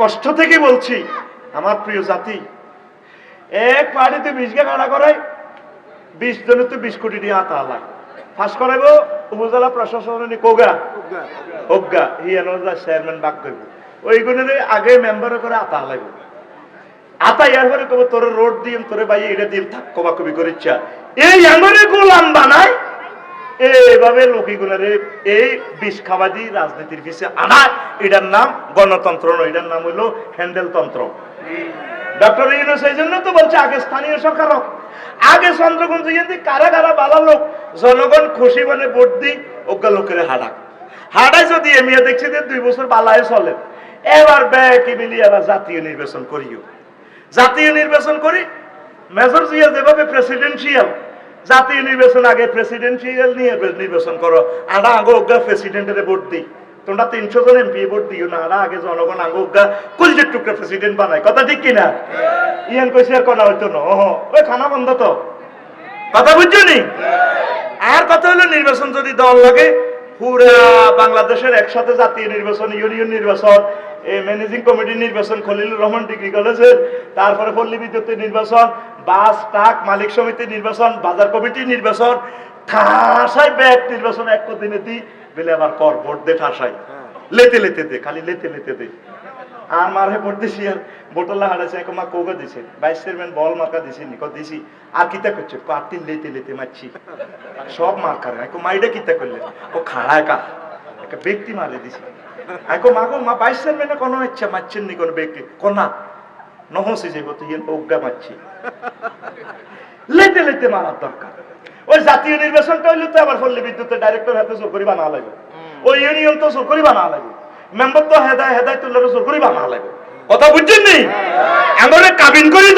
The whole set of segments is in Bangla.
কষ্ট থেকে বলছি, আমার প্রিয় জাতি, এক পার্টিতে বিশ গে কাটা করাই বিশ জনের তো বিশ কোটি টাকা আতা লাগ ফাঁস করাইব উপজেলা প্রশাসনে কোগা? অজ্ঞা হিয়ানোর চেয়ারম্যান বাক করব। ওইগুলোর আগে মেম্বার করে আতা লাগবে আতা ইয়ার পরে তোর রোড দিম, তোরে ভাই এটা দিম, থাক কবা কবি করে ইচ্ছা এই এমনই গোলাম বানায় এইভাবে লোকিগুলারে এই বিষ খাবাদি রাজনীতির পিছে আনায় এটার নাম গণতন্ত্র নয়, এটার নাম হইল হ্যান্ডেল তন্ত্র ডক্টর ইউনুস এই জন্য তো বলছে, আগে স্থানীয় সরকার হোক। আগে চন্দ্রগঞ্জ যদি কারা কারা বালা লোক, জনগণ খুশি মানে ভোট দিই অজ্ঞা লোকের হাডাক হাডায় যদি এমিয়া দেখছি যে দুই বছর বালায় চলে, এবার ব্যাকে মিলি এবার জাতীয় নির্বাচন করিও জাতীয় নির্বাচন করি, মেজর জিয়া যেভাবে প্রেসিডেন্সিয়াল জাতীয় নির্বাচন আগে প্রেসিডেন্সিয়াল নিয়ে নির্বাচন করো। আড়া আগে অজ্ঞা প্রেসিডেন্টের ভোট দিই। তোমরা তিনশো জন এমপি ভোট দিও না। আড়া আগে জনগণ আগে অজ্ঞা কুলজের টুকরা প্রেসিডেন্ট বানায়। কথা ঠিক কিনা? ইয়ান কইছে আর কনা হইতো না। ওহ। ওই খানা বন্ধ তো। কথা বুঝছ নি? আর কথা হলো নির্বাচন যদি দল লাগে পুরা বাংলাদেশের একসাথে জাতীয় নির্বাচন ইউনিয়ন নির্বাচন এই ম্যানেজিং কমিটি নির্বাচন খলিলুর রহমান ডিগ্রি কলেজের তারপরে পল্লী বিদ্যুতের নির্বাচন বাস ট্রাক মালিক সমিতি নির্বাচন বাজার কমিটি নির্বাচন ঠাসাই ব্যাগ নির্বাচন এক দিনে দি বেলে আবার কর ভোট দে ঠাসাই। লেতে লেতে দে খালি লেতে লেতে দে। আর মারে ভোট দিছি আর বোতলা হারাইছে এক মা কোগা দিছে? ভাইস চেয়ারম্যান বল মার্কা দিছি নি দিছি? আর কিতা করছে? পার্টি লেতে লেতে মারছি। সব মার্কার এক মাইডা কিতা করলে? ও খাড়ায় কা একটা ব্যক্তি মারে দিছি। এক মাগো মা ভাইস চেয়ারম্যানে কোনো ইচ্ছা মারছেন নি কোনো ব্যক্তি? কোনা নহসে তুই অজ্ঞা মারছি লেতে লেতে মারার দরকার। ওই জাতীয় নির্বাচনটা হইলে তো আবার পল্লী বিদ্যুতের ডাইরেক্টর হাতে জোর করি বানা লাগবে। ওই ইউনিয়ন তো জোর করি বানা লাগবে। মেম্বার তো হেদায় হেদায় জোর করি বানা লাগবে। কথা বুঝছেন নি? এমন কাবিন করি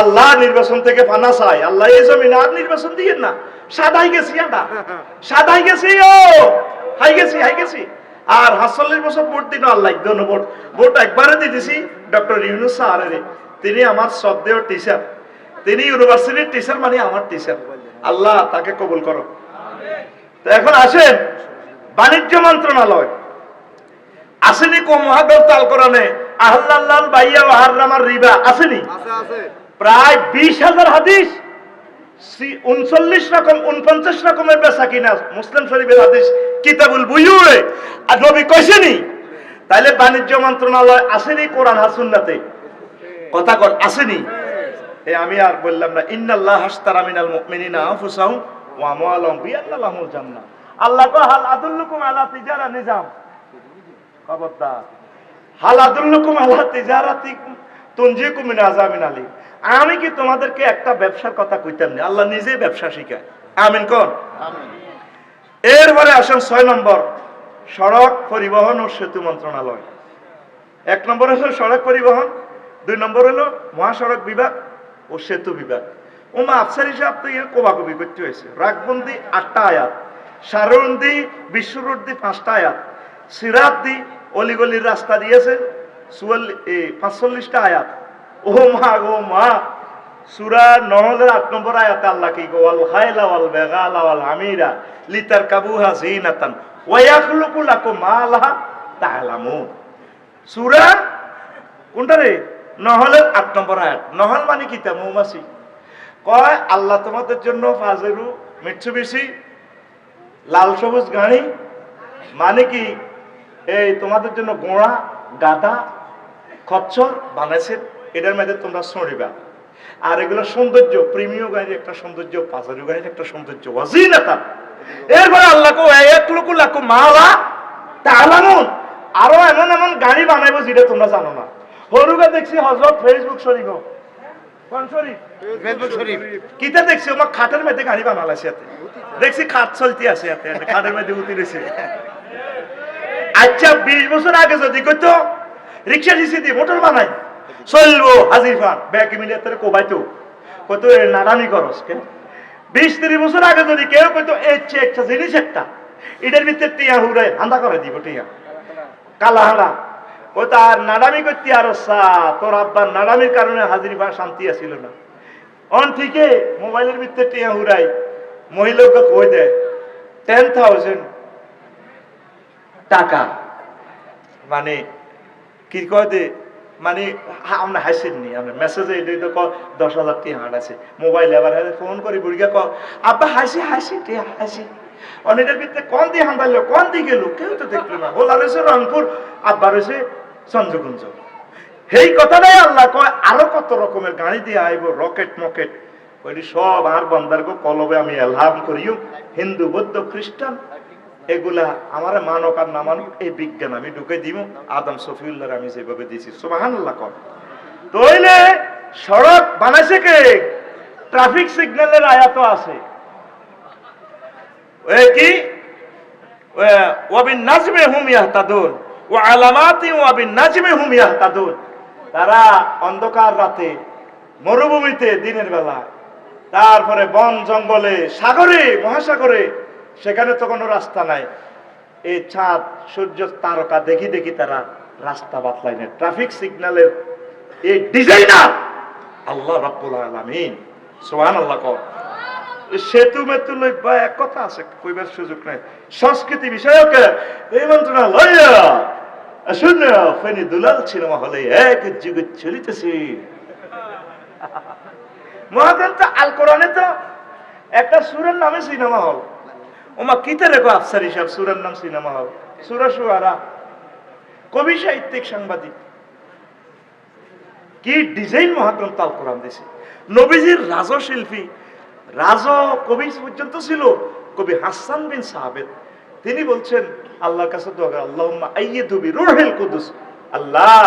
আল্লাহ নির্বাচন থেকে ফানা চাই। আল্লাহ এই জমিন আর নির্বাচন দিয়ে না। সাদাই গেছি আদা সাদাই গেছি ও! হাই গেছি হাই গেছি। আর হাসল্লিশ বছর ভোট দিন আল্লাহ ভোট। ভোট একবারে দিতেছি। ডক্টর ইউনুস স্যারের তিনি আমার শব্দেও টিচার তিনি ইউনিভার্সিটির টিচার মানে আমার টিচার আল্লাহ তাকে কবুল করো। তো এখন আসেন বাণিজ্য মন্ত্রণালয়। আসেনি কো মহাগর তাল কোরআনে আহ্লাল্লাল বাইয়া ও হাররামার রিবা আসেনি? প্রায় বিশ হাজার হাদিস উনচল্লিশ রকম উনপঞ্চাশ রকমের বেচা কিনা মুসলিম শরীফের হাদিস কিতাবুল বুয়ুয়ে আর নবী কইছেনি তাইলে বাণিজ্য মন্ত্রণালয় আসেনি কোরআন হাসুন্নাতে কথা কর আসেনি? এ আমি আর বললাম না ইন্নাল্লাহ হাসতারা মিনাল মুমিনিনা আনফুসাহুম ওয়া আমওয়ালাহুম বিআন্না লাহুমুল জান্নাহ। আল্লাহ কো হাল আদুল্লুকুম আলা তিজারা নিজাম। খবরদার। হাল আদুল্লুকুম আলা তিজারাতি তুনজিকুম মিন আযাবিন আলীম। আমি কি তোমাদেরকে একটা ব্যবসার কথা কইতাম না? আল্লাহ নিজে ব্যবসা শিখায়। আমিন কোন? এরপরে আসেন ছয় নম্বর। সড়ক পরিবহন ও সেতু মন্ত্রণালয়। এক নম্বর হলো সড়ক পরিবহন, দুই নম্বর হলো মহাসড়ক বিভাগ ও সেতু বিভাগ। ওমা আফসার হিসাব তো এর কোবাকবি করতে হয়েছে। রাগবন্দি আটটা আয়াত, সারন্দি বিশ্বরুদ্দি পাঁচটা আয়াত সিরাদ্দি অলিগলির রাস্তা দিয়েছে পাঁচচল্লিশটা আয়াত। ও মা গো মা, সুরা নহলের আট নম্বর আয়াতে আল্লাহ কি গো, ওয়াল খাইলা বেগালা ওয়াল হামিরা লিতার কাবুহা জিনাতান। কোনটা মানে মৌমাছি। কয়, আল্লাহ তোমাদের জন্য লাল সবুজ গাড়ি মানে কি? এই তোমাদের জন্য গোড়া, গাদা, খচ্চর বানাইছেন এটার মধ্যে তোমরা সরিবা আর এগুলো সৌন্দর্য প্রেমীয় গাড়ির একটা সৌন্দর্য পাজারু গাড়ির একটা সৌন্দর্য ওয়াজিনাতা এরপরে আল্লাহ কো এক লুকু লাকু মালা তালামুন। আরও এমন এমন গাড়ি বানাইবো যেটা তোমরা জানো না। হরুগা দেখছি হজরত ফেসবুক শরীফ কোন শরীফ? ফেসবুক শরীফ। কিতা দেখছি? আমার খাটের মধ্যে গাড়ি বানালাছে এতে দেখছি খাট চলতে আছে এতে এতে খাটের মধ্যে উতিরেছে। আচ্ছা বিশ বছর আগে যদি কইতো রিক্সা দিছি দি মোটর বানাই চলবো, হাজির ফান ব্যাগ মিলিয়ে তোর কোবাইতো। কত নারামি করস কেন বিশ ত্রিশ বছর আগে যদি কেউ কইতো এই চেয়ে একটা জিনিস একটা। এটার ভিতরে টিয়া হুড়াই হান্দা করে দিব টিয়া। কালা হাঁড়া। ও তার নাডামি করতে আর তোর আব্বার নাডামির কারণে হাজির শান্তি আসিল না। অন ঠিকই মোবাইলের ভিতরে টিয়া হুরাই মহিলাকে কই দেয়? টেন থাউজেন্ড টাকা। মানে কি কয় দে? মানে আমরা হাসিন নি আমরা মেসেজে এটাই তো দশ হাজার টি হাট আছে মোবাইল এবার ফোন করি, বুড়িকে ক আব্বা, হাসি হাসি টি হাসি। অনেকের ভিতরে কোন দিয়ে হান্দাইলো কোন দিয়ে গেল কেউ তো দেখল না। ওলা রয়েছে রংপুর, আব্বা রয়েছে চন্দ্রকুঞ্জ সেই কথাটাই আল্লাহ কয়, আরও কত রকমের গাড়ি দিয়ে আইব, রকেট, মকেট? ওইটি সব আর বন্দার কলবে আমি এলহাম করিও হিন্দু, বৌদ্ধ খ্রিস্টান এগুলা আমার মানক আর না মানক, এই বিজ্ঞান আমি ঢুকে দিব আদম সফিউল্লাহ আমি যেভাবে দিয়েছি সুবাহান্লাহ কর। তইলে সড়ক বানাইছে কে? ট্রাফিক সিগন্যালের আয়াত আছে। ওই কি? ওয়াবিন নাজমে হুম ইয়াহতাদুন, ওয়া আলামাতি ওয়াবিন নাজমে হুম ইয়াহতাদুন। তারা অন্ধকার রাতে মরুভূমিতে দিনের বেলা, তারপরে বন জঙ্গলে, সাগরে, মহাসাগরে সেখানে তো কোনো রাস্তা নাই। এই চাঁদ সূর্য, তারকা, দেখি দেখি তারা রাস্তা বাতলাই নেয়। ট্রাফিক সিগন্যালের এই ডিজাইনার আল্লাহ রাব্বুল আলামিন। সুবহানাল্লাহ কর। সেতু মেতু লই বা এক কথা আছে, কইবার সুযোগ নাই। সংস্কৃতি বিষয়ক এই মন্ত্রণালয় শূন্য ফেনি দুলাল সিনেমা হলে এক যুগে চলিতেছে। মহাগ্রন্থ আল কোরআনে তো একটা সুরের নামে সিনেমা হল। ওমা কিতে রেখো আফসার হিসাব সুরের নাম সিনেমা হল। সুরা সুয়ারা। কবি সাহিত্যিক সাংবাদিক। কি ডিজাইন মহাগ্রন্থ আল কোরআন দিছে। নবীজির রাজশিল্পী, রাজ কবি পর্যন্ত ছিল, কবি হাসান বিন সাহাবেদ তিনি বলছেন, আল্লাহর কাছে দোয়া করে আল্লাহ আইয়ে দুবি রুহেল কুদুস। আল্লাহ,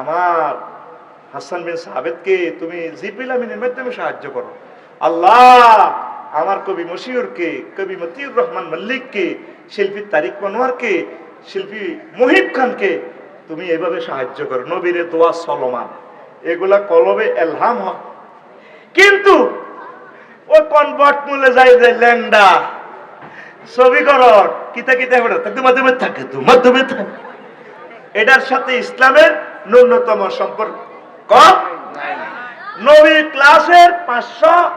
আমার হাসান বিন সাহাবেদকে তুমি জিবিল আমিনের মাধ্যমে সাহায্য করো। আল্লাহ আমার কবি মশিউরকে, কবি মতিউর রহমান মল্লিককে, শিল্পী তারিক মনোয়ারকে, শিল্পী মুহিব খানকে তুমি এভাবে সাহায্য করো। নবীরে দোয়া সলমান। এগুলা কলবে এলহাম কিন্তু কনভার্ট মূলে যাই যে ল্যাংডা। ছবি কিতা কিতা করে তাকে মাধ্যমে থাকে তো মাধ্যমে থাকে। এটার সাথে ইসলামের ন্যূনতম সম্পর্ক। কম? নবী ক্লাসের পাঁচশো চুয়ান্ন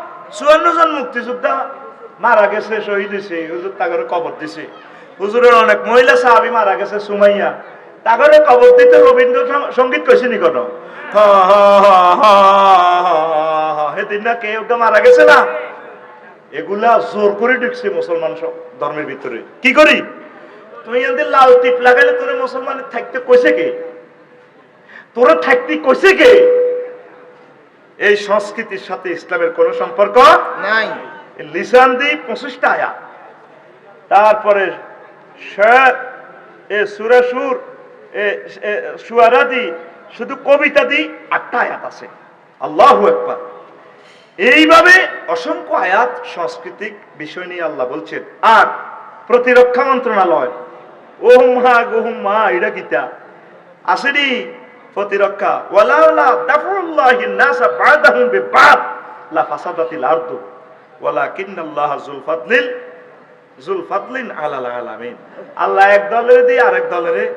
জন মুক্তিযোদ্ধা মারা গেছে, শহীদ হয়েছে, হুজুর তাগরে কবর দিছে। হুজুরের অনেক মহিলা সাহাবি মারা গেছে, সুমাইয়া। তাগরে কবর দিতে রবীন্দ্র সংগীত কইছে নি কোনো? না কেউ তো মারা গেছে না? এগুলা জোর করে ঢুকছে মুসলমান সব ধর্মের ভিতরে। কি করি? তুমি এদের লাল টিপ লাগাইলে তোরে মুসলমানের থাকতে কইছে কে? তোরা থাকতে কইছে কে? এই সংস্কৃতির সাথে ইসলামের কোন সম্পর্ক নাই। লিসান দি পঁচিশটা আয়া। তারপরে এ সুরাসুর এ এ সুয়ারা দি শুধু কবিতা দি আটটা আয়াত আছে। আল্লাহ একবার এইভাবে অসংখ্য আয়াত সাংস্কৃতিক বিষয় নিয়ে আল্লাহ বলছেন। আর প্রতিরক্ষা মন্ত্রণালয় ওহম মা গোহম মা এটা গীতা আসেনি প্রতিরক্ষা। ওয়ালা ওয়ালা দাফুল্লাহি নাসা বাদাহুম বিবাদ। লা ফাসাদাতিল আরদু। ওয়ালাকিন্নাল্লাহ যুল ফাদলিল। যুল ফাদলিন আলাল আলামিন। আল্লাহ এক দলের দিয়ে আরেক দলের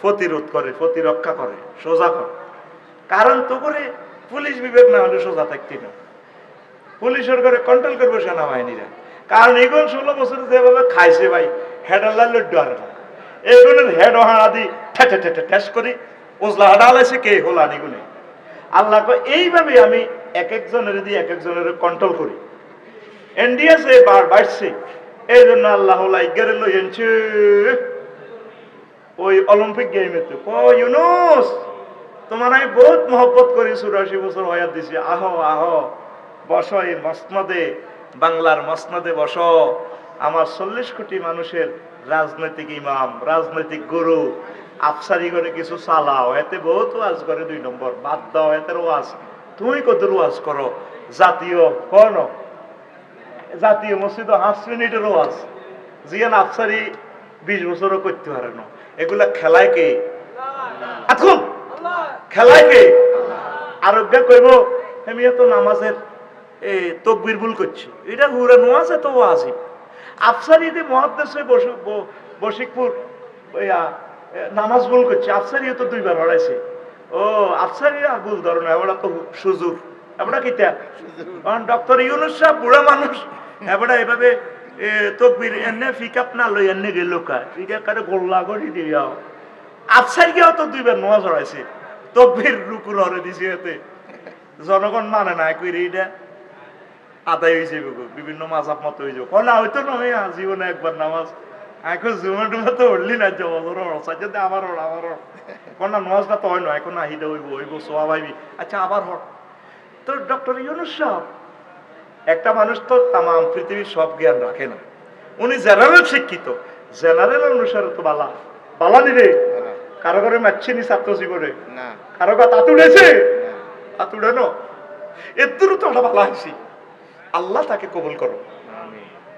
প্রতিরোধ করে, প্রতিরক্ষা করে, সোজা করে। কারণ তো করে পুলিশ বিবেক না হলে সোজা থাকতি না। পুলিশের করে কন্ট্রোল করবে সেনাবাহিনীরা। কারণ এগুলো ষোলো বছর যেভাবে খাইছে ভাই হেড আল্লাহ লড্ডু আর না। এগুলোর হেড হাড়া দি ঠেটে ঠেটে ঠেস করি উজলা হাডা আলাইছে কে হোলা নিগুনে আল্লাহ এইভাবে আমি এক একজনের দিয়ে এক একজনের কন্ট্রোল করি। এনডিএসে বার বাড়ছে। এই জন্য আল্লাহ লাইগারে লই এনছে ওই অলিম্পিক গেমেতে ক ইউনুস, তোমার আমি বহুত মহব্বত করি, চুরাশি বছর হয়াত দিছি। আহ আহ, বস এই মসনদে, বাংলার মসনদে বস। আমার চল্লিশ কোটি মানুষের রাজনৈতিক ইমাম, রাজনৈতিক গুরু আফসারি করে কিছু চালাও এতে বহুত ওয়াজ করে দুই নম্বর বাদ দাও এতে ওয়াজ। তুমি কত ওয়াজ করো? জাতীয় কোন? জাতীয় মসজিদ হাফ মিনিটের ওয়াজ। জিয়ান আফসারি বিশ বছরও করতে পারে না। এগুলা খেলায় কে? এখন খেলায় কে? আরোগ্য কইব আমি তো নামাজের তকবির ভুল করছি। এটা হুরা নোয়াজ এত ওয়াজি আফসারি যে মহাদ্দেশে বশিকপুর ইয়া, নামাজ ভুল করছে আফসারি তো দুইবার হড়াইছে ও আফসারি আর ভুল ধরো না এবার তো সুজুর। এবার কিটা কারণ ডক্টর ইউনুস সাহেব বুড়া মানুষ। এবার এভাবে তকবির এনে না লই এনে গেল কা এটা গোল্লা করে গিয়েও তো দুইবার নোয়া জড়াইছে তকবির রুকুর হরে দিছে এতে। জনগণ মানে না কই এইটা আদায় হয়েছে বিভিন্ন মাজাব মতো হয়ে যাব না হয়তো নয় জীবনে একবার নামাজ এখন জুমা টুমা তো উঠলি না সাথে আবার আবার কোন না নামাজটা তো হয় না এখন আহিদা হইব হইব সোয়া ভাইবি। আচ্ছা আবার হর তো ডক্টর ইউনুস সাহেব একটা মানুষ তো তাম পৃথিবীর সব জ্ঞান রাখে না। উনি জেনারেল শিক্ষিত। জেনারেল অনুসারে তো বালা। বালা নিরে কারও ঘরে মারছে নি। ছাত্র জীবনে কারও কা তাতুড়েছে না? তাতুড়ানো এর তো ওটা ভালো হয়েছি আল্লাহ তাকে কবুল করো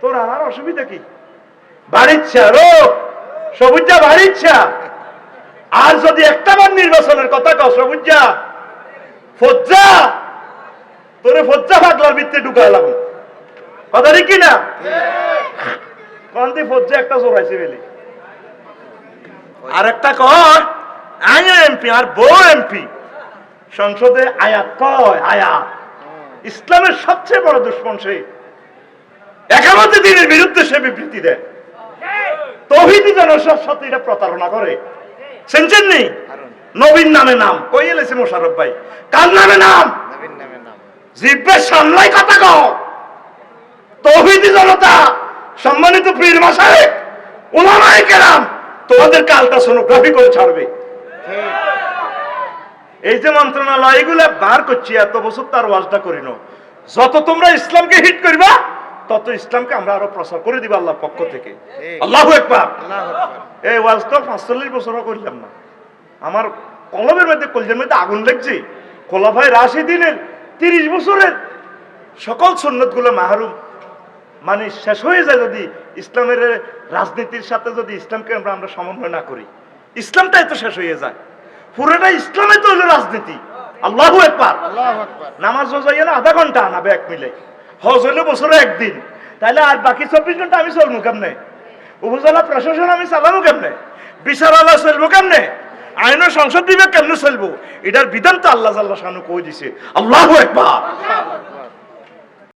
তোর আমার অসুবিধা কি? বাড়িচ্ছা রোগ সবুজা বাড়িচ্ছা আর যদি একটা বার নির্বাচনের কথা কও, সবুজা, ফজ্জা, তোরে ফজ্জা পাগলার ভিত্তি ঢুকাইলাম কথা ঠিক কি না ফজ্জা একটা জোরাইছে বেলি। আর একটা কয় আই এমপি আর বউ এমপি। সংসদে আয়াত কয়, আয়াত। ইসলামের সবচেয়ে বড় দুশ্মন সে। একামতে দিনের বিরুদ্ধে সে বিবৃতি দেয়। তহিদি জনসব সাথে এটা প্রতারণা করে। শুনছেন নি নবীন নামে নাম। কই এলেছে মোশারফ ভাই? কার নামে নাম? জিব্বে সামলাই কথা কও। তৌহিদি জনতা সম্মানিত পীর মাসায়েক ওলামায়ে কেরাম তোমাদের কালটা সোনোগ্রাফি করে ছাড়বে। এই যে মন্ত্রণালয় এগুলা বার করছি এত বছর তার ওয়াজটা করিনো। যত তোমরা ইসলামকে হিট করবা তত ইসলামকে আমরা আরও প্রচার করে দিবা আল্লাহর পক্ষ থেকে। আল্লাহ একবার এই ওয়াজ তো পাঁচচল্লিশ বছরও করলাম না। আমার কলমের মধ্যে কলজের মধ্যে আগুন লাগছে। খোলাফায় রাশি দিনের তিরিশ বছরের সকল সন্ন্যতগুলো মাহরুম। মানে শেষ হয়ে যায় যদি ইসলামের রাজনীতির সাথে যদি ইসলামকে আমরা আমরা সমন্বয় না করি। ইসলামটাই তো শেষ হয়ে যায়। পুরোটা ইসলামে তো হলো রাজনীতি। আল্লাহ একবার নামাজ হজ হইয়া আধা ঘণ্টা আনাবে এক মিলে হজ হইলে বছরে একদিন। তাহলে আর বাকি চব্বিশ ঘণ্টা আমি চলবো কেমনে? উপজেলা প্রশাসন আমি চালাবো কেমনে? বিচারালয় চলবো কেমনে? আইনের সংসদ বিভাগ কেমনে চলবো? এটার বিধান তো আল্লাহ আল্লাহ শানু কই দিছে? আল্লাহ একবার